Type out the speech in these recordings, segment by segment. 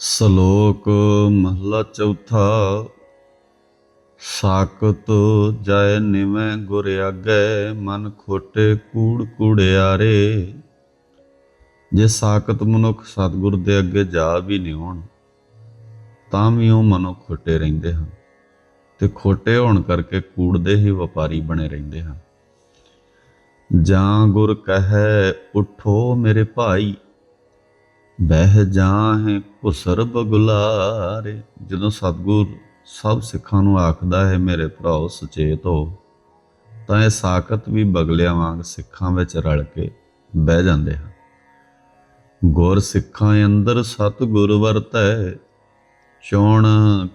ਸ਼ਲੋਕ ਮਹਲਾ ਚੌਥਾ ਸਾਕਤ ਜੈ ਨਿਵੇਂ ਗੁਰ ਆਗੈ, ਮਨ ਖੋਟੇ ਕੂੜ ਕੂੜਿਆਰੇ। ਜੇ ਸਾਕਤ ਮਨੁੱਖ ਸਤਿਗੁਰ ਦੇ ਅੱਗੇ ਜਾ ਵੀ ਨਹੀਂ ਹੋਣ, ਤਾਂ ਵੀ ਉਹ ਮਨੋ ਖੋਟੇ ਰਹਿੰਦੇ ਹਨ ਤੇ ਖੋਟੇ ਹੋਣ ਕਰਕੇ ਕੂੜ ਦੇ ਹੀ ਵਪਾਰੀ ਬਣੇ ਰਹਿੰਦੇ ਹਨ। ਜਾਂ ਗੁਰ ਕਹੈ, ਉਠੋ ਮੇਰੇ ਭਾਈ ਬਹਿ ਜਾਹੇ ਘੁਸਰ ਬਗੁਲਾਰੇ। ਜਦੋਂ ਸਤਗੁਰ ਸਭ ਸਿੱਖਾਂ ਨੂੰ ਆਖਦਾ ਹੈ, ਮੇਰੇ ਭਰਾਓ, ਸੁਚੇਤ ਹੋ। ਤਾਂ ਇਹ ਸਾਖਤ ਵੀ ਬਗਲਿਆਂ ਵਾਂਗ ਸਿੱਖਾਂ ਵਿੱਚ ਰਲ ਕੇ ਬਹਿ ਜਾਂਦੇ ਹਨ। ਗੁਰ ਸਿੱਖਾਂ ਅੰਦਰ ਸਤਗੁਰ ਵਰਤੈ, ਚੋਣ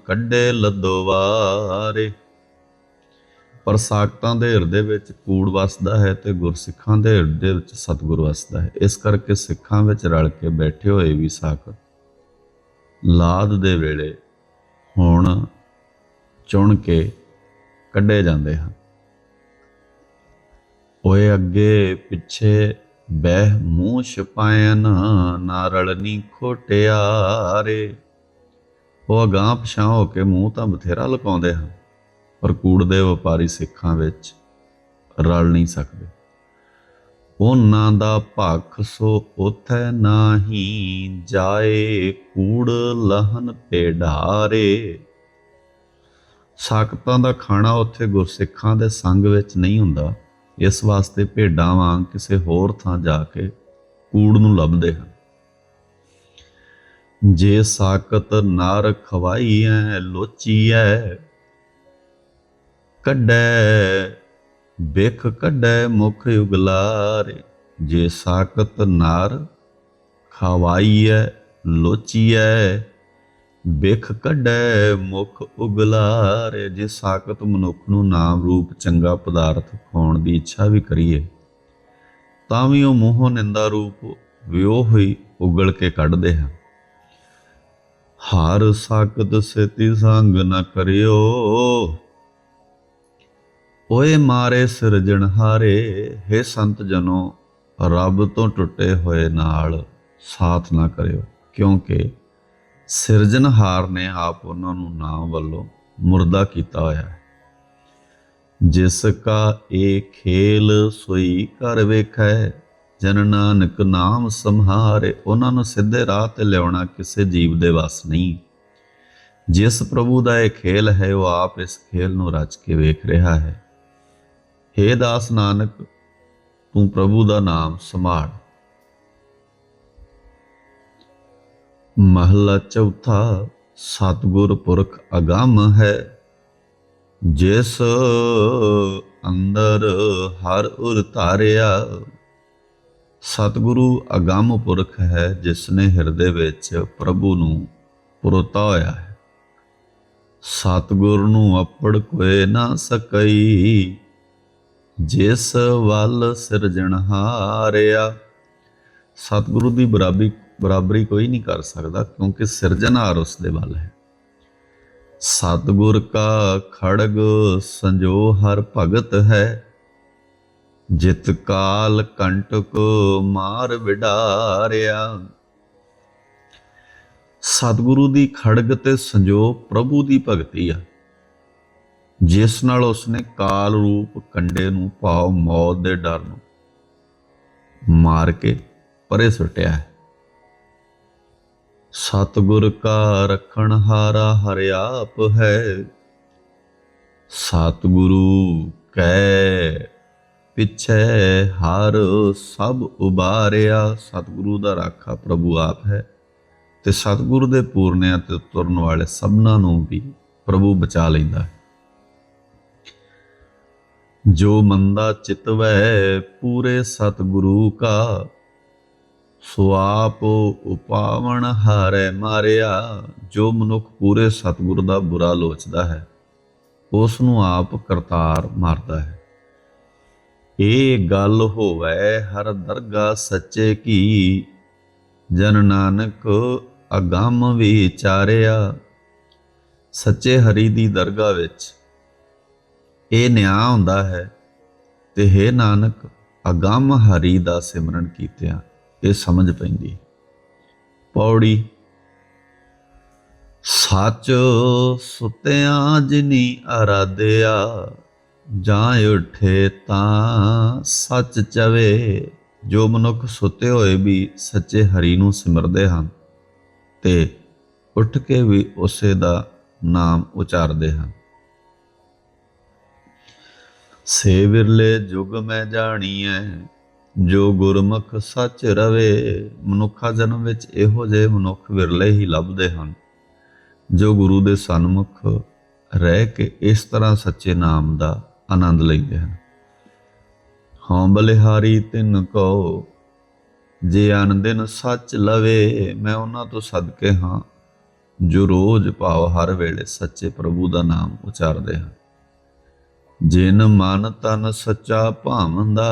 ਕੱਢੇ ਲੱਦੋਵਾਰੇ ਪਰ ਸਾਖਤਾਂ ਦੇ ਹਿਰਦੇ ਵਿੱਚ ਕੂੜ ਵਸਦਾ ਹੈ ਤੇ ਗੁਰਸਿੱਖਾਂ ਦੇ ਹਿਰਦੇ ਵਿੱਚ ਸਤਿਗੁਰ ਵਸਦਾ ਹੈ। ਇਸ ਕਰਕੇ ਸਿੱਖਾਂ ਵਿੱਚ ਰਲ ਕੇ ਬੈਠੇ ਹੋਏ ਵੀ ਸਾਖਤ ਲਾਦ ਦੇ ਵੇਲੇ ਹੁਣ ਚੁਣ ਕੇ ਕੱਢੇ ਜਾਂਦੇ ਹਨ। ਓਏ ਅੱਗੇ ਪਿੱਛੇ ਬਹਿ ਮੂੰਹ ਛਪਾਇਨ ਨਾ ਰਲਨੀ ਖੋਟਿਆਰੇ ਉਹ ਅਗਾਂਹ ਪਛਾਂ ਹੋ ਕੇ ਮੂੰਹ ਤਾਂ ਬਥੇਰਾ ਲਕਾਉਂਦੇ ਹਨ। ਪਰ ਕੂੜ ਦੇ ਵਪਾਰੀ ਸਿੱਖਾਂ ਵਿੱਚ ਰਲ ਨਹੀਂ ਸਕਦੇ। ਉਹਨਾਂ ਦਾ ਭਖ ਸੋ ਉਥੈ ਨਾਹੀ ਜਾਏ, ਕੂੜ ਲਹਨ ਪੇਢਾਰੇ ਸਾਕਤਾਂ ਦਾ ਖਾਣਾ ਉੱਥੇ ਗੁਰਸਿੱਖਾਂ ਦੇ ਸੰਗ ਵਿੱਚ ਨਹੀਂ ਹੁੰਦਾ। ਇਸ ਵਾਸਤੇ ਭੇਡਾਂ ਵਾਂਗ ਕਿਸੇ ਹੋਰ ਥਾਂ ਜਾ ਕੇ ਕੂੜ ਨੂੰ ਲੱਭਦੇ ਹਨ। ਜੇ ਸਾਕਤ ਨਰ ਖਵਾਈ ਐ ਲੋਚੀ ਐ ਕੱਢੈ ਬਿਖ ਕੱਢੈ ਮੁਖ ਉਗਲਾਰੇ, ਜੇ ਸਾਕਤ ਨਾਰ ਖਵਾਈਐ, ਲੋਚੀਐ ਬਿਖ ਕੱਢੈ ਮੁਖ ਉਗਲਾਰੇ, ਜੇ ਸਾਕਤ ਮਨੁੱਖ ਨੂੰ ਨਾਮ ਰੂਪ ਚੰਗਾ ਪਦਾਰਥ ਖਾਣ ਦੀ ਇੱਛਾ ਵੀ ਕਰੀਏ, ਤਾਂ ਵੀ ਉਹ ਮੂੰਹੋਂ ਨਿੰਦਾ ਰੂਪ ਵਿਉ ਹੋਈ ਉਗਲ ਕੇ ਕੱਢਦੇ ਹਨ। ਹਾਰ ਸਾਕਤ ਸੇਤੀ ਸੰਗ ਨ ਕਰਿਓ ਓਏ ਮਾਰੇ ਸਿਰਜਣਹਾਰੇ हे ਸੰਤ ਜਨੋ, ਰੱਬ ਤੋਂ ਟੁੱਟੇ ਹੋਏ ਨਾਲ ਸਾਥ ਨਾ ਕਰਿਓ, ਕਿਉਂਕਿ ਸਿਰਜਣਹਾਰ ਨੇ ਆਪ ਉਹਨਾਂ ਨੂੰ ਨਾਮ ਵੱਲੋਂ ਮੁਰਦਾ ਕੀਤਾ ਹੋਇਆ ਹੈ। ਜਿਸ ਕਾ ਇਹ ਖੇਲ ਸੋਈ ਕਰ ਵੇਖੈ, ਜਨ ਨਾਨਕ ਨਾਮ ਸੰਹਾਰੇ, ਉਹਨਾਂ ਨੂੰ ਸਿੱਧੇ ਰਾਹ ਤੇ ਲਿਆਉਣਾ ਕਿਸੇ ਜੀਵ ਦੇ ਵੱਸ ਨਹੀਂ। ਜਿਸ ਪ੍ਰਭੂ ਦਾ ਇਹ ਖੇਲ ਹੈ, ਉਹ ਆਪ ਇਸ ਖੇਲ ਨੂੰ ਰਚ ਕੇ ਵੇਖ ਰਿਹਾ ਹੈ। ਹੇ ਦਾਸ ਨਾਨਕ, ਤੂੰ ਪ੍ਰਭੂ ਦਾ ਨਾਮ ਸਮਾੜ ਮਹਲਾ ਚੌਥਾ, ਸਤਗੁਰ ਪੁਰਖ ਅਗੰਮ ਹੈ। ਜਿਸ ਅੰਦਰ ਹਰ ਉਰ ਧਾਰਿਆ, ਸਤਗੁਰੂ ਅਗੰਮ ਪੁਰਖ ਹੈ, ਜਿਸ ਨੇ ਹਿਰਦੇ ਵਿੱਚ ਪ੍ਰਭੂ ਨੂੰ ਪੁਰਤਾ ਹੋਇਆ ਹੈ। ਸਤਗੁਰ ਨੂੰ ਅਪੜ ਕੋਏ ਨਾ ਸਕਈ। ਜਿਸ ਵੱਲ ਸਿਰਜਣਹਾਰਿਆ ਸਤਿਗੁਰੂ ਦੀ ਬਰਾਬਰੀ ਬਰਾਬਰੀ ਕੋਈ ਨਹੀਂ ਕਰ ਸਕਦਾ ਕਿਉਂਕਿ ਸਿਰਜਣਹਾਰ ਉਸ ਦੇ ਵੱਲ ਹੈ। ਸਤਿਗੁਰ ਕਾ ਖੜਗ ਸੰਜੋ ਹਰ ਭਗਤ ਹੈ। ਜਿਤ ਕਾਲ ਕੰਟਕ ਮਾਰ ਵਿਡਾਰਿਆ। ਸਤਿਗੁਰੂ ਦੀ ਖੜਗ ਤੇ ਸੰਜੋ ਪ੍ਰਭੂ ਦੀ ਭਗਤੀ ਆ। ਜਿਸ ਨਾਲ ਉਸਨੇ ਕਾਲ ਰੂਪ ਕੰਡੇ ਨੂੰ ਭਾਵ ਮੌਤ ਦੇ ਡਰ ਨੂੰ ਮਾਰ ਕੇ ਪਰੇ ਸੁੱਟਿਆ ਹੈ। ਸਤਗੁਰ ਕਾ ਰਖਣ ਹਾਰਾ ਹਰਿਆਪ ਹੈ, ਸਤਗੁਰੂ ਕੈ ਪਿਛੇ ਹਰ ਸਭ ਉਬਾਰਿਆ। ਸਤਗੁਰੂ ਦਾ ਰਾਖਾ ਪ੍ਰਭੂ ਆਪ ਹੈ ਤੇ ਸਤਗੁਰੂ ਦੇ ਪੂਰਨਿਆਂ ਤੇ ਤੁਰਨ ਵਾਲੇ ਸਭਨਾਂ ਨੂੰ ਵੀ ਪ੍ਰਭੂ ਬਚਾ ਲੈਂਦਾ ਹੈ। ਜੋ ਮੰਦਾ ਚਿਤਵੈ ਪੂਰੇ ਸਤਿਗੁਰੂ ਕਾ, ਸੋ ਆਪ ਉਪਾਵਣ ਹਾਰੇ ਮਾਰਿਆ, ਜੋ ਮਨੁੱਖ ਪੂਰੇ ਸਤਿਗੁਰ ਦਾ ਬੁਰਾ ਲੋਚਦਾ ਹੈ, ਉਸ ਨੂੰ ਆਪ ਕਰਤਾਰ ਮਾਰਦਾ ਹੈ। ਇਹ ਗੱਲ ਹੋਵੇ ਹਰ ਦਰਗਾ ਸੱਚੇ ਕੀ, ਜਨ ਨਾਨਕ ਅਗੰਮ ਵਿਚਾਰਿਆ। ਸੱਚੇ ਹਰੀ ਦੀ ਦਰਗਾਹ ਵਿੱਚ ਇਹ ਨਿਆਂ ਹੁੰਦਾ ਹੈ। ਤੇ ਹੈ ਨਾਨਕ, ਅਗੰਮ ਹਰੀ ਦਾ ਸਿਮਰਨ ਕੀਤਿਆਂ ਇਹ ਸਮਝ ਪੈਂਦੀ। ਪੌੜੀ, ਸੱਚ ਸੁਤਿਆਂ ਜਿਨੀ ਅਰਾਧਿਆ ਜਾਂ ਉਠੇ ਤਾਂ ਸੱਚ ਚਵੇ। ਜੋ ਮਨੁੱਖ ਸੁੱਤੇ ਹੋਏ ਵੀ ਸੱਚੇ ਹਰੀ ਨੂੰ ਸਿਮਰਦੇ ਹਨ ਤੇ ਉੱਠ ਕੇ ਵੀ ਉਸੇ ਦਾ ਨਾਮ ਉਚਾਰਦੇ ਹਨ। ਸੇ ਵਿਰਲੇ ਜੁਗ ਮੈਂ ਜਾਣੀਐ, ਜੋ ਗੁਰਮੁਖ ਸੱਚ ਰਵੇ, ਮਨੁੱਖਾ ਜਨਮ ਵਿੱਚ ਇਹੋ ਜਿਹੇ ਮਨੁੱਖ ਵਿਰਲੇ ਹੀ ਲੱਭਦੇ ਹਨ। ਜੋ ਗੁਰੂ ਦੇ ਸਨਮੁਖ ਰਹਿ ਕੇ ਇਸ ਤਰ੍ਹਾਂ ਸੱਚੇ ਨਾਮ ਦਾ ਆਨੰਦ ਲੈਂਦੇ ਹਨ। ਹਾਂ ਬਲਿਹਾਰੀ ਤਿਨ ਕੋ ਜੇ ਅਨ ਸੱਚ ਲਵੇ, ਮੈਂ ਉਹਨਾਂ ਤੋਂ ਸਦਕੇ ਹਾਂ, ਜੋ ਰੋਜ਼ ਭਾਵ ਹਰ ਵੇਲੇ ਸੱਚੇ ਪ੍ਰਭੂ ਦਾ ਨਾਮ ਉਚਾਰਦੇ ਹਨ। ਜਿਨ ਮਨ ਤਨ ਸੱਚਾ ਭਾਵੰਦਾ,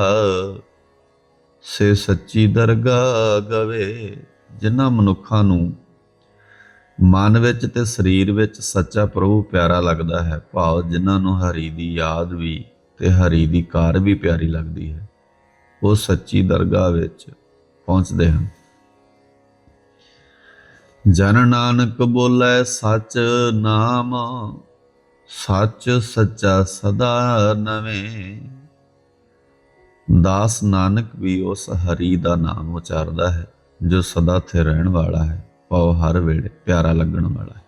ਸੇ ਸੱਚੀ ਦਰਗਾਹ ਗਵੇ। ਜਿਨ੍ਹਾਂ ਮਨੁੱਖਾਂ ਨੂੰ ਮਨ ਵਿੱਚ ਤੇ ਸਰੀਰ ਵਿੱਚ ਸੱਚਾ ਪ੍ਰਭੂ ਪਿਆਰਾ ਲੱਗਦਾ ਹੈ, ਭਾਵ ਜਿਨ੍ਹਾਂ ਨੂੰ ਹਰੀ ਦੀ ਯਾਦ ਵੀ ਤੇ ਹਰੀ ਦੀ ਕਾਰ ਵੀ ਪਿਆਰੀ ਲੱਗਦੀ ਹੈ, ਉਹ ਸੱਚੀ ਦਰਗਾਹ ਵਿੱਚ ਪਹੁੰਚਦੇ ਹਨ। ਜਨ ਨਾਨਕ ਬੋਲੇ ਸੱਚ ਨਾਮ ਸੱਚ ਸੱਚਾ ਸਦਾ ਨਵੇਂ। ਦਾਸ ਨਾਨਕ ਵੀ ਉਸ ਹਰੀ ਦਾ ਨਾਮ ਉਚਾਰਦਾ ਹੈ, ਜੋ ਸਦਾ ਥੇ ਰਹਿਣ ਵਾਲਾ ਹੈ ਉਹ ਹਰ ਵੇਲੇ ਪਿਆਰਾ ਲੱਗਣ ਵਾਲਾ ਹੈ।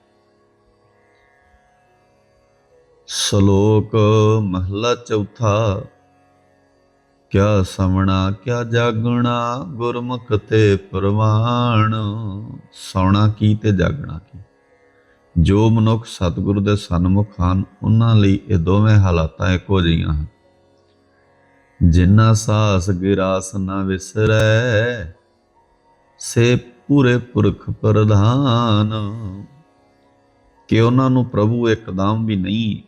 ਸ਼ਲੋਕ ਮਹਲਾ ਚੌਥਾ, ਕਿਆ ਸਮਣਾ ਕਿਆ ਜਾਗਣਾ, ਗੁਰਮੁਖ ਤੇ ਪ੍ਰਵਾਣ ਸੌਣਾ ਕੀ ਤੇ ਜਾਗਣਾ ਕੀ? ਜੋ ਮਨੁੱਖ ਸਤਿਗੁਰੂ ਦੇ ਸਨਮੁਖ ਹਨ, ਉਹਨਾਂ ਲਈ ਇਹ ਦੋਵੇਂ ਹਾਲਾਤਾਂ ਇੱਕੋ ਜਿਹੀਆਂ ਹਨ। ਜਿਨ੍ਹਾਂ ਸਾਸ ਗਿਰਾਸ ਨਾ ਵਿਸਰੈ, ਸੇ ਪੂਰੇ ਪੁਰਖ ਪ੍ਰਧਾਨ। ਕਿ ਉਹਨਾਂ ਨੂੰ ਪ੍ਰਭੂ ਇੱਕਦਮ ਵੀ ਨਹੀਂ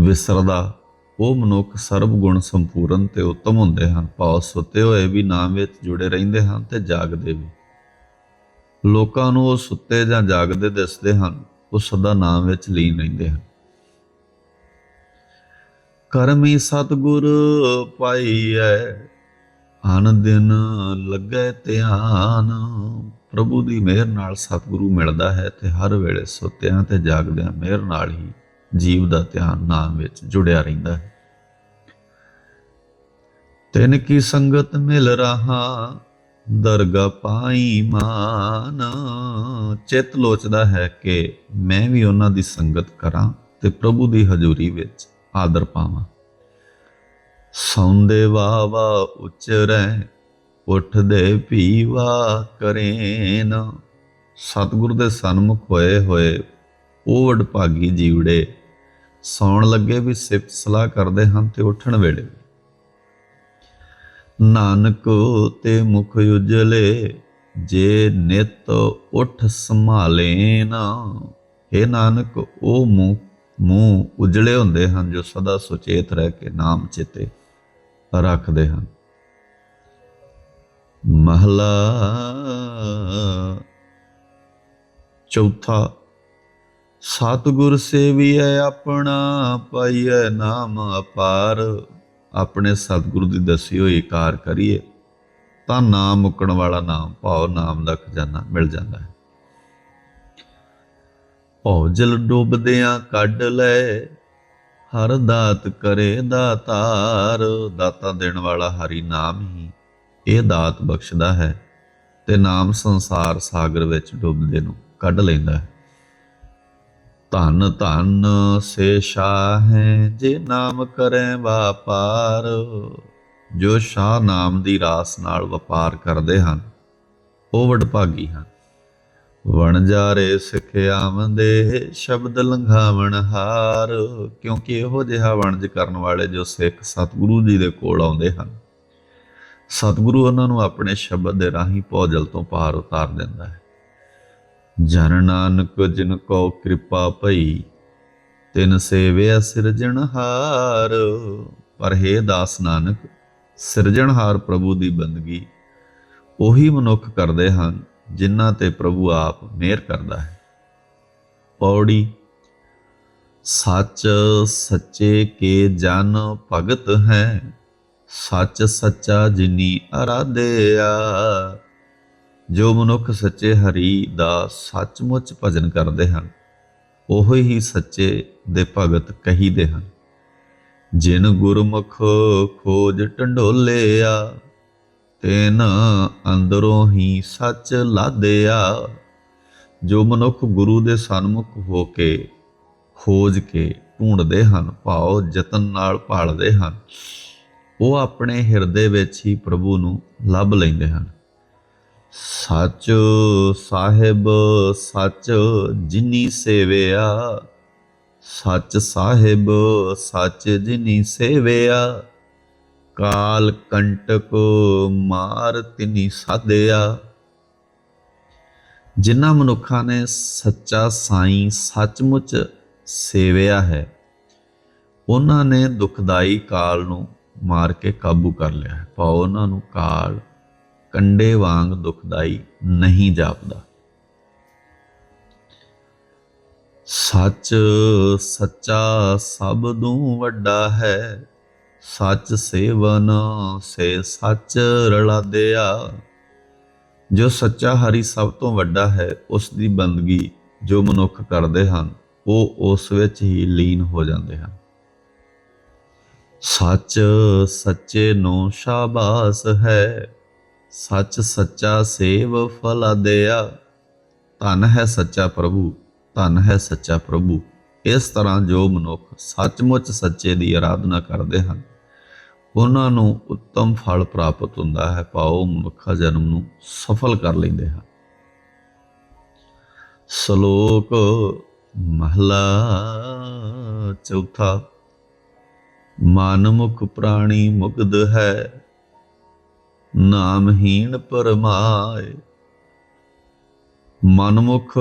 ਵਿਸਰਦਾ, ਉਹ ਮਨੁੱਖ ਸਰਬ ਗੁਣ ਸੰਪੂਰਨ ਤੇ ਉੱਤਮ ਹੁੰਦੇ ਹਨ। ਭਾਵ ਸੁੱਤੇ ਹੋਏ ਵੀ ਨਾਮ ਵਿੱਚ ਜੁੜੇ ਰਹਿੰਦੇ ਹਨ ਤੇ ਜਾਗਦੇ ਵੀ। ਲੋਕਾਂ ਨੂੰ ਉਹ ਸੁੱਤੇ ਜਾਂ ਜਾਗਦੇ ਦਿਸਦੇ ਹਨ, ਉਹ ਸਦਾ ਨਾਮ ਵਿੱਚ ਲੀਨ ਰਹਿੰਦੇ ਹਨ। ਕਰਮੀ ਸਤਗੁਰ ਪਾਈਐ ਅਨ ਦਿਨ ਲੱਗੇ ਧਿਆਨ। ਪ੍ਰਭੂ ਦੀ ਮਿਹਰ ਨਾਲ ਸਤਿਗੁਰੂ ਮਿਲਦਾ ਹੈ ਤੇ ਹਰ ਵੇਲੇ ਸੁੱਤਿਆਂ ਤੇ ਜਾਗਦਿਆਂ ਮਿਹਰ ਨਾਲ ਹੀ ਜੀਵ ਦਾ ਧਿਆਨ ਨਾਮ ਵਿੱਚ ਜੁੜਿਆ ਰਹਿੰਦਾ ਹੈ। ਤਿਨ ਕੀ ਸੰਗਤ ਮਿਲ ਰਹਾ ਦਰਗ ਪਾਈ ਮਾਨ। ਚਿਤ ਲੋਚਦਾ ਹੈ ਕਿ ਮੈਂ ਵੀ ਉਹਨਾਂ ਦੀ ਸੰਗਤ ਕਰਾਂ ਤੇ ਪ੍ਰਭੂ ਦੀ ਹਜ਼ੂਰੀ ਵਿੱਚ ਆਦਰ ਪਾਵਾਂ। ਸੌਂਦੇ ਵਾਵਾ ਉਚਰੈ ਉੱਠਦੇ ਪੀਵਾ ਕਰੇਨ। ਸਤਿਗੁਰ ਦੇ ਸਨਮੁਖ ਹੋਏ ਹੋਏ ਉਹ ਵਡਭਾਗੀ ਜੀਵੜੇ, ਸੌਣ ਲੱਗੇ ਵੀ ਸਿਫਤ ਸਲਾਹ ਕਰਦੇ ਹਨ ਤੇ ਉੱਠਣ ਵੇਲੇ ਵੀ। ਨਾਨਕ ਤੇ ਮੁਖ ਉਜਲੇ, ਜੇ ਨਿਤ ਉਠ ਸੰਭਾਲੇ ਨਾ। हे ਨਾਨਕ, ਉਹ ਮੂੰਹ ਮੂੰਹ ਉਜਲੇ ਹੁੰਦੇ ਹਨ, ਜੋ ਸਦਾ ਸੁਚੇਤ ਰਹਿ ਕੇ ਨਾਮ ਚਿਤੇ ਰੱਖਦੇ ਹਨ। ਮਹਲਾ ਚੌਥਾ, ਸਤਿਗੁਰ ਸੇਵੀਐ ਆਪਣਾ, ਪਾਈਐ ਨਾਮ ਅਪਾਰ। ਆਪਣੇ ਸਤਿਗੁਰੂ ਦੀ ਦੱਸੀ ਹੋਈ ਕਾਰ ਕਰੀਏ, ਤਾਂ ਨਾਮ ਮੁੱਕਣ ਵਾਲਾ ਨਾਮ ਭਾਵ ਨਾਮ ਦਾ ਖਜ਼ਾਨਾ ਮਿਲ ਜਾਂਦਾ ਹੈ। ਭਉ ਜਲ ਡੁੱਬਦਿਆਂ ਕੱਢ ਲੈ, ਹਰ ਦਾਤ ਕਰੇ ਦਾਤਾਰ, ਦਾਤਾ ਦੇਣ ਵਾਲਾ ਹਰੀ ਨਾਮ ਹੀ ਇਹ ਦਾਤ ਬਖਸ਼ਦਾ ਹੈ ਤੇ ਨਾਮ ਸੰਸਾਰ ਸਾਗਰ ਵਿੱਚ ਡੁੱਬਦੇ ਨੂੰ ਕੱਢ ਲੈਂਦਾ ਹੈ। ਧਨ ਧਨ ਸੇ ਸ਼ਾਹ ਹੈ ਜੇ ਨਾਮ ਕਰੇ ਵਾਪਾਰ। ਜੋ ਸ਼ਾਹ ਨਾਮ ਦੀ ਰਾਸ ਨਾਲ ਵਪਾਰ ਕਰਦੇ ਹਨ, ਉਹ ਵਡਭਾਗੀ ਹਨ। ਵਣਜਾਰੇ ਸਿਖਿਆਵੰਦੇ ਸ਼ਬਦ ਲੰਘਾਵਣ ਹਾਰ। ਕਿਉਂਕਿ ਇਹੋ ਜਿਹਾ ਵਣਜ ਕਰਨ ਵਾਲੇ ਜੋ ਸਿੱਖ ਸਤਿਗੁਰੂ ਜੀ ਦੇ ਕੋਲ ਆਉਂਦੇ ਹਨ, ਸਤਿਗੁਰੂ ਉਹਨਾਂ ਨੂੰ ਆਪਣੇ ਸ਼ਬਦ ਦੇ ਰਾਹੀਂ ਭੋਜਲ ਤੋਂ ਪਾਰ ਉਤਾਰ ਦਿੰਦਾ ਹੈ। ਜਨ ਨਾਨਕ ਜਿਨ ਕੋ ਕਿਰਪਾ ਭਈ, ਤਿਨ ਸੇਵਿਆ ਸਿਰਜਣਹਾਰ ਪਰ ਹੈ ਦਾਸ ਨਾਨਕ ਸਿਰਜਣਹਾਰ ਪ੍ਰਭੂ ਦੀ ਬੰਦਗੀ ਉਹੀ ਮਨੁੱਖ ਕਰਦੇ ਹਨ ਜਿਨ੍ਹਾਂ ਤੇ ਪ੍ਰਭੂ ਆਪ ਮਿਹਰ ਕਰਦਾ ਹੈ। ਪੌੜੀ, ਸੱਚ ਸੱਚੇ ਕੇ ਜਨ ਭਗਤ ਹੈ, ਸੱਚ ਸੱਚਾ ਜਿਨੀ ਅਰਾਧਿਆ। ਜੋ ਮਨੁੱਖ ਸੱਚੇ ਹਰੀ ਦਾ ਸੱਚਮੁੱਚ ਭਜਨ ਕਰਦੇ ਹਨ, ਉਹ ਹੀ ਸੱਚੇ ਦੇ ਭਗਤ ਕਹੀਦੇ ਹਨ। ਜਿਨ ਗੁਰਮੁਖ ਖੋਜ ਟੰਡੋਲਿਆ ਤੈਨ ਅੰਦਰੋਂ ਹੀ ਸੱਚ ਲਾਦਿਆ। ਜੋ ਮਨੁੱਖ ਗੁਰੂ ਦੇ ਸਨਮੁਖ ਹੋ ਕੇ, ਖੋਜ ਕੇ ਢੂੰਡਦੇ ਹਨ, ਭਾਉ ਯਤਨ ਨਾਲ ਭਾਲਦੇ ਹਨ, ਉਹ ਆਪਣੇ ਹਿਰਦੇ ਵਿੱਚ ਹੀ ਪ੍ਰਭੂ ਨੂੰ ਲੱਭ ਲੈਂਦੇ ਹਨ। ਸੱਚ ਸਾਹਿਬ, ਸੱਚ ਜਿਨੀ ਸੇਵਿਆ। ਸੱਚ ਸਾਹਿਬ, ਸੱਚ ਜਿਨੀ ਸੇਵਿਆ। ਕਾਲ ਕੰਟਕ ਮਾਰ ਤਿਨੀ ਸਾਧਿਆ। ਜਿਨ੍ਹਾਂ ਮਨੁੱਖਾਂ ਨੇ ਸੱਚਾ ਸਾਈਂ ਸੱਚਮੁੱਚ ਸੇਵਿਆ ਹੈ, ਉਹਨਾਂ ਨੇ ਦੁਖਦਾਈ ਕਾਲ ਨੂੰ ਮਾਰ ਕੇ ਕਾਬੂ ਕਰ ਲਿਆ ਹੈ। ਭਾਵ ਉਹਨਾਂ ਨੂੰ ਕਾਲ ਕੰਡੇ ਵਾਂਗ ਦੁਖਦਾਈ ਨਹੀਂ ਜਾਪਦਾ। ਸੱਚ ਸੱਚਾ ਸਭ ਤੋਂ ਵੱਡਾ ਹੈ। ਸੱਚ ਸੇਵਨ ਸੇ ਸੱਚ ਰਲਾਦਿਆ ਜੋ ਸੱਚਾ ਹਰੀ ਸਭ ਤੋਂ ਵੱਡਾ ਹੈ, ਉਸ ਦੀ ਬੰਦਗੀ ਜੋ ਮਨੁੱਖ ਕਰਦੇ ਹਨ, ਉਹ ਉਸ ਵਿੱਚ ਹੀ ਲੀਨ ਹੋ ਜਾਂਦੇ ਹਨ। ਸੱਚ ਸੱਚੇ ਨੂੰ ਸ਼ਾਬਾਸ ਹੈ। ਸੱਚ ਸੱਚਾ ਸੇਵ ਫਲ ਦਿਆ। ਧਨ ਹੈ ਸੱਚਾ ਪ੍ਰਭੂ, ਧਨ ਹੈ ਸੱਚਾ ਪ੍ਰਭੂ। ਇਸ ਤਰ੍ਹਾਂ ਜੋ ਮਨੁੱਖ ਸੱਚਮੁੱਚ ਸੱਚੇ ਦੀ ਆਰਾਧਨਾ ਕਰਦੇ ਹਨ, ਉਹਨਾਂ ਨੂੰ ਉੱਤਮ ਫਲ ਪ੍ਰਾਪਤ ਹੁੰਦਾ ਹੈ। ਪਾਓ ਮਨੁੱਖਾ ਜਨਮ ਨੂੰ ਸਫਲ ਕਰ ਲੈਂਦੇ ਹਨ। ਸ਼ਲੋਕ ਮਹਲਾ ਚੌਥਾ ਮਨਮੁਖ ਪ੍ਰਾਣੀ ਮੁਗਧ ਹੈ। ਨਾਮਹੀਣ ਪਰਮਾਏ। ਮਨਮੁਖ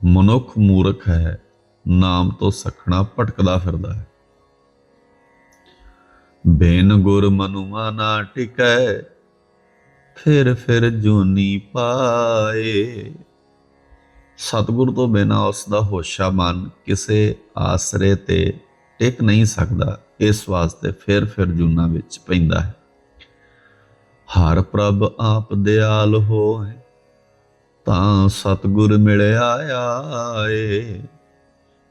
ਮਨੁੱਖ ਮੂਰਖ ਹੈ, ਨਾਮ ਤੋਂ ਸਖਣਾ ਭਟਕਦਾ ਫਿਰਦਾ ਹੈ। ਬੇਨ ਗੁਰ ਮਨੁਆ ਨਾ ਟਿਕੈ, ਫਿਰ ਫਿਰ ਜੂਨੀ ਪਾਏ। ਸਤਿਗੁਰ ਤੋਂ ਬਿਨਾ ਉਸ ਦਾ ਹੋਸ਼ਾ ਮਨ ਕਿਸੇ ਆਸਰੇ ਤੇ ਟਿਕ ਨਹੀਂ ਸਕਦਾ, ਇਸ ਵਾਸਤੇ ਫਿਰ ਫਿਰ ਜੂਨਾ ਵਿੱਚ ਪੈਂਦਾ ਹੈ। ਹਰ ਪ੍ਰਭ ਆਪ ਦਿਆਲ ਹੋਏ, ਤਾਂ ਸਤਿਗੁਰ ਮਿਲਿਆ ਆਏ।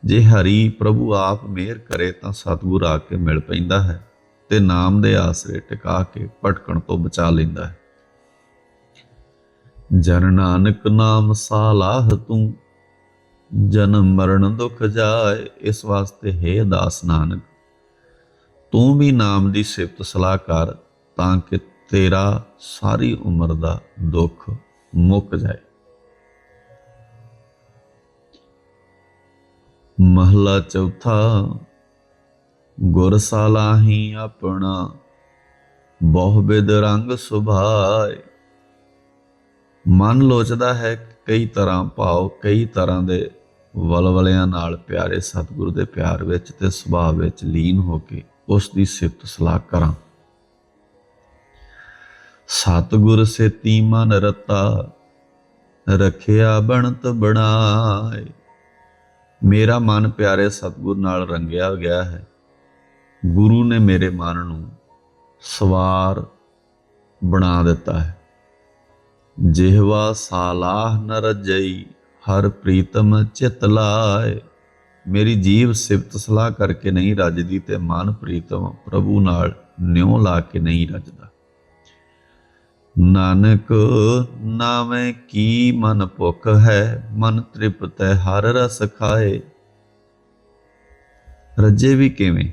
ਜੇ ਹਰੀ ਪ੍ਰਭੂ ਆਪ ਮਿਹਰ ਕਰੇ, ਤਾਂ ਸਤਿਗੁਰ ਆ ਕੇ ਮਿਲ ਪੈਂਦਾ ਹੈ ਤੇ ਨਾਮ ਦੇ ਆਸਰੇ ਟਿਕਾ ਕੇ ਭਟਕਣ ਤੋਂ ਬਚਾ ਲੈਂਦਾ ਹੈ। ਜਨ ਨਾਨਕ ਨਾਮ ਸਾਲਾਹ ਤੂੰ, ਜਨਮ ਮਰਨ ਦੁਖ ਜਾਏ, ਇਸ ਵਾਸਤੇ ਹੈ ਦਾਸ ਨਾਨਕ, ਤੂੰ ਵੀ ਨਾਮ ਦੀ ਸਿਫਤ ਸਲਾਹ ਕਰ ਤਾਂ ਕਿ ਤੇਰਾ ਸਾਰੀ ਉਮਰ ਦਾ ਦੁੱਖ ਮੁੱਕ ਜਾਏ। ਮਹਲਾ ਚੌਥਾ ਗੁਰ ਸਾਲਾਹੀ ਆਪਣਾ, ਬਹੁਬਿਦ ਰੰਗ ਸੁਭਾਏ। ਮਨ ਲੋਚਦਾ ਹੈ ਕਈ ਤਰ੍ਹਾਂ ਭਾਵ, ਕਈ ਤਰ੍ਹਾਂ ਦੇ ਵਲਵਲਿਆਂ ਨਾਲ ਪਿਆਰੇ ਸਤਿਗੁਰੂ ਦੇ ਪਿਆਰ ਵਿੱਚ ਤੇ ਸੁਭਾਅ ਵਿੱਚ ਲੀਨ ਹੋ ਕੇ ਉਸ ਦੀ ਸਿਫਤ ਸਲਾਹ ਕਰਾਂ। ਸਤਿਗੁਰ ਸੇਤੀ ਮਨ ਰਤਾ, ਰਖਿਆ ਬਣਤ ਬਣਾਏ। ਮੇਰਾ ਮਨ ਪਿਆਰੇ ਸਤਿਗੁਰ ਨਾਲ ਰੰਗਿਆ ਗਿਆ ਹੈ। ਗੁਰੂ ਨੇ ਮੇਰੇ ਮਨ ਨੂੰ ਸਵਾਰ ਬਣਾ ਦਿੱਤਾ ਹੈ। ਜਿਹਵਾ ਸਾਲਾਹ ਨ ਰਜਈ, ਹਰ ਪ੍ਰੀਤਮ ਚਿਤ ਲਾਏ। ਮੇਰੀ ਜੀਵ ਸਿਫਤ ਸਲਾਹ ਕਰਕੇ ਨਹੀਂ ਰੱਜਦੀ ਤੇ ਮਨ ਪ੍ਰੀਤਮ ਪ੍ਰਭੂ ਨਾਲ ਨਿਉ ਲਾ ਕੇ ਨਹੀਂ ਰੱਜਦਾ। ਨਾਨਕ ਨਾਵੇਂ ਕੀ ਮਨ ਭੁਖ ਹੈ, ਮਨ ਤ੍ਰਿਪਤ ਹਰ ਰਸ ਖਾਏ। ਰੱਜੇ ਵੀ ਕਿਵੇਂ?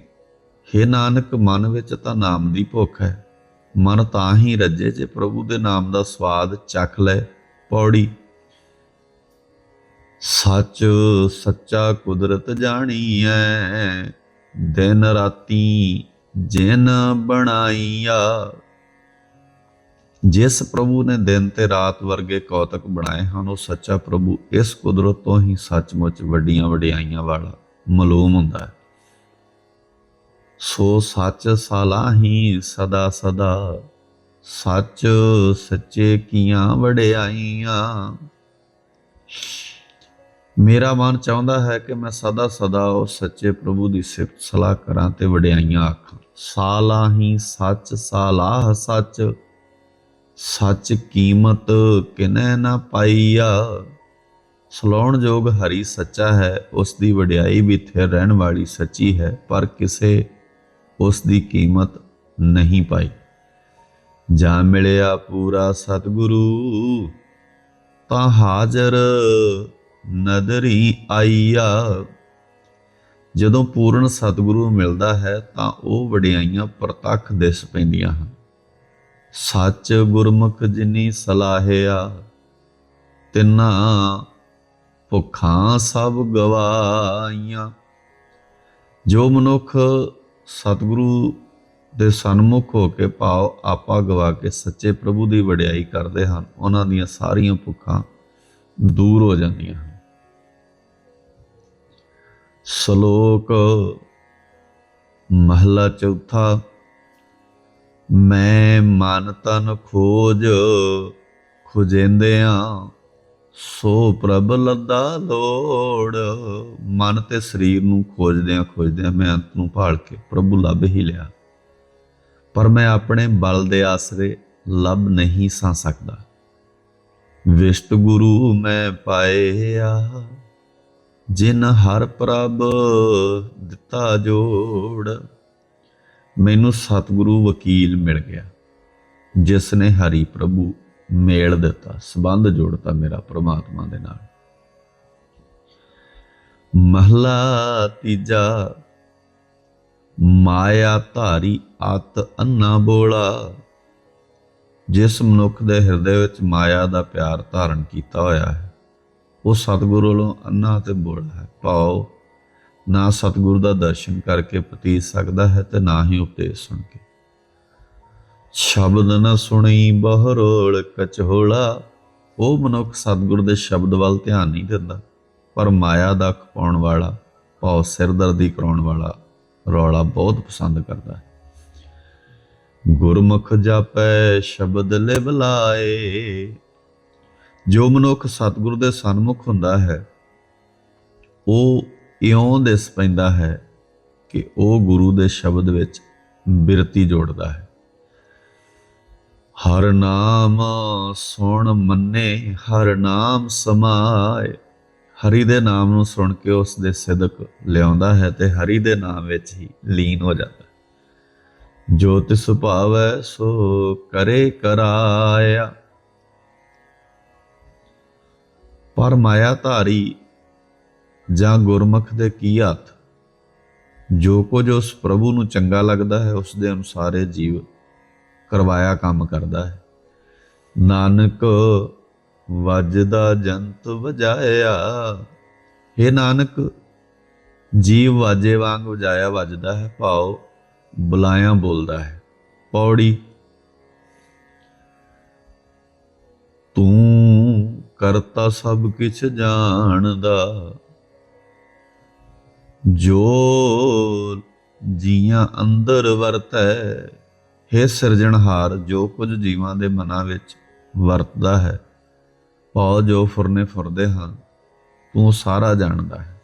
ਹੇ ਨਾਨਕ, ਮਨ ਵਿੱਚ ਤਾਂ ਨਾਮ ਦੀ ਭੁੱਖ ਹੈ। ਮਨ ਤਾਂ ਹੀ ਰੱਜੇ ਜੇ ਪ੍ਰਭੂ ਦੇ ਨਾਮ ਦਾ ਸਵਾਦ ਚੱਖ ਲੈ ਪੌੜੀ। ਸੱਚ ਸੱਚਾ ਕੁਦਰਤ ਜਾਣੀ ਜਾਣੀਐ, ਦਿਨ ਰਾਤੀ ਜਿਨ ਬਣਾਈਆ। ਜਿਸ ਪ੍ਰਭੂ ਨੇ ਦਿਨ ਤੇ ਰਾਤ ਵਰਗੇ ਕੌਤਕ ਬਣਾਏ ਹਨ, ਉਹ ਸੱਚਾ ਪ੍ਰਭੂ ਇਸ ਕੁਦਰਤ ਤੋਂ ਹੀ ਸੱਚਮੁੱਚ ਵੱਡੀਆਂ ਵਡਿਆਈਆਂ ਵਾਲਾ ਮਲੂਮ ਹੁੰਦਾ ਹੈ। ਸੋ ਸੱਚ ਸਲਾਹੀ ਸਦਾ ਸਦਾ, ਸੱਚ ਸੱਚੇ ਕੀਆਂ ਵਡਿਆਈਆਂ। ਮੇਰਾ ਮਨ ਚਾਹੁੰਦਾ ਹੈ ਕਿ ਮੈਂ ਸਦਾ ਸਦਾ ਉਹ ਸੱਚੇ ਪ੍ਰਭੂ ਦੀ ਸਿਫਤ ਸਲਾਹ ਕਰਾਂ ਤੇ ਵਡਿਆਈਆਂ ਆਖਾਂ। ਸਾਲਾਹੀ ਸੱਚ, ਸਾਲਾਹ ਸੱਚ ਸੱਚ ਕੀਮਤ ਕਿਨੈ ਨਾ ਪਾਈਆ। ਸਲਾਉਣ ਜੋਗ ਹਰੀ ਸੱਚਾ ਹੈ ਉਸ ਦੀ ਵਡਿਆਈ ਵੀ ਇੱਥੇ ਰਹਿਣ ਵਾਲੀ ਸੱਚੀ ਹੈ, ਪਰ ਕਿਸੇ ਉਸ ਦੀ ਕੀਮਤ ਨਹੀਂ ਪਾਈ। ਜਾਂ ਮਿਲਿਆ ਪੂਰਾ ਸਤਿਗੁਰੂ, ਤਾਂ ਹਾਜ਼ਰ ਨਦਰੀ ਆਈਆ। ਜਦੋਂ ਪੂਰਨ ਸਤਿਗੁਰੂ ਮਿਲਦਾ ਹੈ, ਤਾਂ ਉਹ ਵਡਿਆਈਆਂ ਪ੍ਰਤੱਖ ਦਿਸ ਪੈਂਦੀਆਂ ਹਨ। ਸੱਚ ਗੁਰਮੁਖ ਜਿਨੀ ਸਲਾਹਿਆ, ਤਿੰਨਾ ਭੁੱਖਾਂ ਸਭ ਗਵਾਈਆਂ ਜੋ ਮਨੁੱਖ ਸਤਿਗੁਰੂ ਦੇ ਸਨਮੁਖ ਹੋ ਕੇ ਭਾਵ ਆਪਾ ਗਵਾ ਕੇ ਸੱਚੇ ਪ੍ਰਭੂ ਦੀ ਵਡਿਆਈ ਕਰਦੇ ਹਨ, ਉਹਨਾਂ ਦੀਆਂ ਸਾਰੀਆਂ ਭੁੱਖਾਂ ਦੂਰ ਹੋ ਜਾਂਦੀਆਂ ਹਨ। ਸ਼ਲੋਕ ਮਹਲਾ ਚੌਥਾ ਮੈਂ ਮਨ ਤਨ ਖੋਜ ਖੁਜੇਂਦਿਆਂ, ਸੋ ਪ੍ਰਭ ਲੱਦਾ ਲੋੜ। ਮਨ ਤੇ ਸਰੀਰ ਨੂੰ ਖੋਜਦਿਆਂ ਖੋਜਦਿਆਂ ਮੈਂ ਅੰਤ ਨੂੰ ਭਾਲ ਕੇ ਪ੍ਰਭੂ ਲੱਭ ਹੀ ਲਿਆ। ਪਰ ਮੈਂ ਆਪਣੇ ਬਲ ਦੇ ਆਸਰੇ ਲੱਭ ਨਹੀਂ ਸਾਂ ਸਕਦਾ। ਵਿਸ਼ਟ ਗੁਰੂ ਮੈਂ ਪਾਇਆ, ਜਿਨ ਹਰ ਪ੍ਰਭ ਦਿੱਤਾ ਜੋੜ। ਮੈਨੂੰ ਸਤਿਗੁਰੂ ਵਕੀਲ ਮਿਲ ਗਿਆ ਜਿਸ ਨੇ ਹਰੀ ਪ੍ਰਭੂ ਮੇਲ ਦਿੱਤਾ, ਸਬੰਧ ਜੋੜਤਾ ਮੇਰਾ ਪ੍ਰਮਾਤਮਾ ਦੇ ਨਾਲ। ਮਹਲਾ ਤੀਜਾ, ਮਾਇਆ ਧਾਰੀ ਅਤ ਅੰਨਾ ਬੋਲਾ। ਜਿਸ ਮਨੁੱਖ ਦੇ ਹਿਰਦੇ ਵਿੱਚ ਮਾਇਆ ਦਾ ਪਿਆਰ ਧਾਰਨ ਕੀਤਾ ਹੋਇਆ ਹੈ, ਉਹ ਸਤਿਗੁਰੂ ਵੱਲੋਂ ਅੰਨਾ ਤੇ ਬੋਲਾ ਹੈ। ਭਾਉ ਨਾ ਸਤਿਗੁਰੂ ਦਾ ਦਰਸ਼ਨ ਕਰਕੇ ਪਤੀ ਸਕਦਾ ਹੈ ਤੇ ਨਾ ਹੀ ਉਪਦੇਸ਼ ਸੁਣ ਕੇ। ਸ਼ਬਦ ਨਾ ਸੁਣੀ ਬਹਰੋਲ ਕਚਹੋਲਾ ਉਹ ਮਨੁੱਖ ਸਤਿਗੁਰ ਦੇ ਸ਼ਬਦ ਵੱਲ ਧਿਆਨ ਨਹੀਂ ਦਿੰਦਾ, ਪਰ ਮਾਇਆ ਦਾ ਖਪਾਉਣ ਵਾਲਾ ਭਾਉ ਸਿਰਦਰਦੀ ਕਰਾਉਣ ਵਾਲਾ ਰੌਲਾ ਬਹੁਤ ਪਸੰਦ ਕਰਦਾ ਹੈ। ਗੁਰਮੁਖ ਜਾਪੈ, ਸ਼ਬਦ ਲਿਵਲਾਏ ਜੋ ਮਨੁੱਖ ਸਤਿਗੁਰ ਦੇ ਸਨਮੁਖ ਹੁੰਦਾ ਹੈ, ਉਹ ਇਉਂ ਦਿਸ ਪੈਂਦਾ ਹੈ ਕਿ ਉਹ ਗੁਰੂ ਦੇ ਸ਼ਬਦ ਵਿੱਚ ਬਿਰਤੀ ਜੋੜਦਾ ਹੈ। ਹਰ ਨਾਮ ਸੁਣ ਮੰਨੇ, ਹਰ ਨਾਮ ਸਮਾਏ। ਹਰੀ ਦੇ ਨਾਮ ਨੂੰ ਸੁਣ ਕੇ ਉਸ ਦੇ ਸਿਦਕ ਲਿਆਉਂਦਾ ਹੈ ਤੇ ਹਰੀ ਦੇ ਨਾਮ ਵਿੱਚ ਹੀ ਲੀਨ ਹੋ ਜਾਂਦਾ ਹੈ। ਜੋ ਤਿਸ ਭਾਵੈ, ਸੋ ਕਰੇ ਕਰਾਇਆ। ਪਰ ਮਾਇਆ ਧਾਰੀ ਜਾਂ ਗੁਰਮੁਖ ਦੇ ਕੀ ਹੱਥ? ਜੋ ਕੁਝ ਉਸ ਪ੍ਰਭੂ ਨੂੰ ਚੰਗਾ ਲੱਗਦਾ ਹੈ, ਉਸ ਦੇ ਅਨੁਸਾਰ ਇਹ ਜੀਵ ਕਰਵਾਇਆ ਕੰਮ ਕਰਦਾ ਹੈ। ਨਾਨਕ ਵੱਜਦਾ ਜੰਤ ਵਜਾਇਆ। हे ਨਾਨਕ, ਜੀਵ ਵਾਜੇ ਵਾਂਗ ਵਜਾਇਆ ਵੱਜਦਾ ਹੈ, ਭਾਉ ਬੁਲਾਇਆ ਬੋਲਦਾ ਹੈ। ਪੌੜੀ, ਤੂੰ ਕਰਤਾ ਸਭ ਕਿਛ ਜਾਣਦਾ। ਜੋ ਜੀਆਂ ਅੰਦਰ ਵਰਤੈ। ਹੈ ਸਿਰਜਣਹਾਰ, ਜੋ ਕੁਝ ਜੀਵਾਂ ਦੇ ਮਨਾਂ ਵਿੱਚ ਵਰਤਦਾ ਹੈ ਭਾਉ ਜੋ ਫੁਰਨੇ ਫੁਰਦੇ ਹਨ, ਤੂੰ ਸਾਰਾ ਜਾਣਦਾ ਹੈ।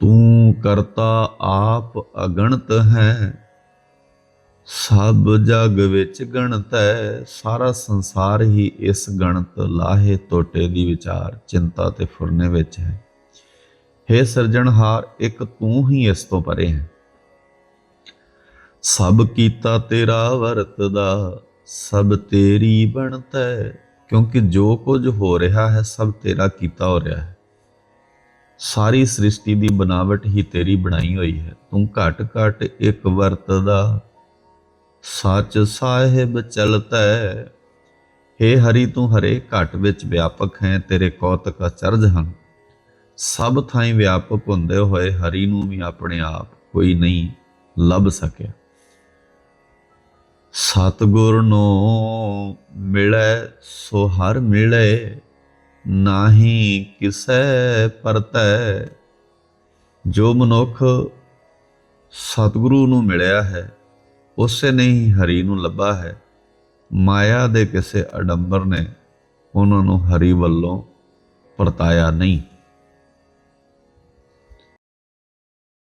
ਤੂੰ ਕਰਤਾ ਆਪ ਅਗਣਤ ਹੈ, ਸਭ ਜਗ ਵਿੱਚ ਗਣਤ ਹੈ ਸਾਰਾ ਸੰਸਾਰ ਹੀ ਇਸ ਗਣਤ ਲਾਹੇ ਟੋਟੇ ਦੀ ਵਿਚਾਰ, ਚਿੰਤਾ ਤੇ ਫੁਰਨੇ ਵਿੱਚ ਹੈ। हे ਸਿਰਜਣਹਾਰ ਇੱਕ ਤੂੰ ਹੀ ਇਸ ਤੋਂ ਪਰੇ ਹੈ। ਸਭ ਕੀਤਾ ਤੇਰਾ ਵਰਤਦਾ, ਸਭ ਤੇਰੀ ਬਣਤ ਹੈ ਕਿਉਂਕਿ ਜੋ ਕੁਝ ਹੋ ਰਿਹਾ ਹੈ, ਸਭ ਤੇਰਾ ਕੀਤਾ ਹੋ ਰਿਹਾ ਹੈ। ਸਾਰੀ ਸ੍ਰਿਸ਼ਟੀ ਦੀ ਬਨਾਵਟ ਹੀ ਤੇਰੀ ਬਣਾਈ ਹੋਈ ਹੈ। ਤੂੰ ਘਟ ਘਟ ਇੱਕ ਵਰਤਦਾ, ਸੱਚ ਸਾਹਿਬ ਚਲਤਾ। ਹੈ हे ਹਰੀ, ਤੂੰ ਹਰੇ ਘਟ ਵਿੱਚ ਵਿਆਪਕ ਹੈ, ਤੇਰੇ ਕੌਤਕ ਅਚਰਜ ਹਨ। ਸਭ ਥਾਈਂ ਵਿਆਪਕ ਹੁੰਦੇ ਹੋਏ ਹਰੀ ਨੂੰ ਵੀ ਆਪਣੇ ਆਪ ਕੋਈ ਨਹੀਂ ਲੱਭ ਸਕਿਆ। ਸਤਗੁਰ ਨੂੰ ਮਿਲੇ ਸੋ ਹਰ ਮਿਲੇ, ਨਾਹੀ ਕਿਸੈ ਪਰਤੈ। ਜੋ ਮਨੁੱਖ ਸਤਿਗੁਰੂ ਨੂੰ ਮਿਲਿਆ ਹੈ, ਉਸੇ ਨੇ ਹੀ ਹਰੀ ਨੂੰ ਲੱਭਾ ਹੈ। ਮਾਇਆ ਦੇ ਕਿਸੇ ਅਡੰਬਰ ਨੇ ਉਹਨਾਂ ਨੂੰ ਹਰੀ ਵੱਲੋਂ ਪਰਤਾਇਆ ਨਹੀਂ।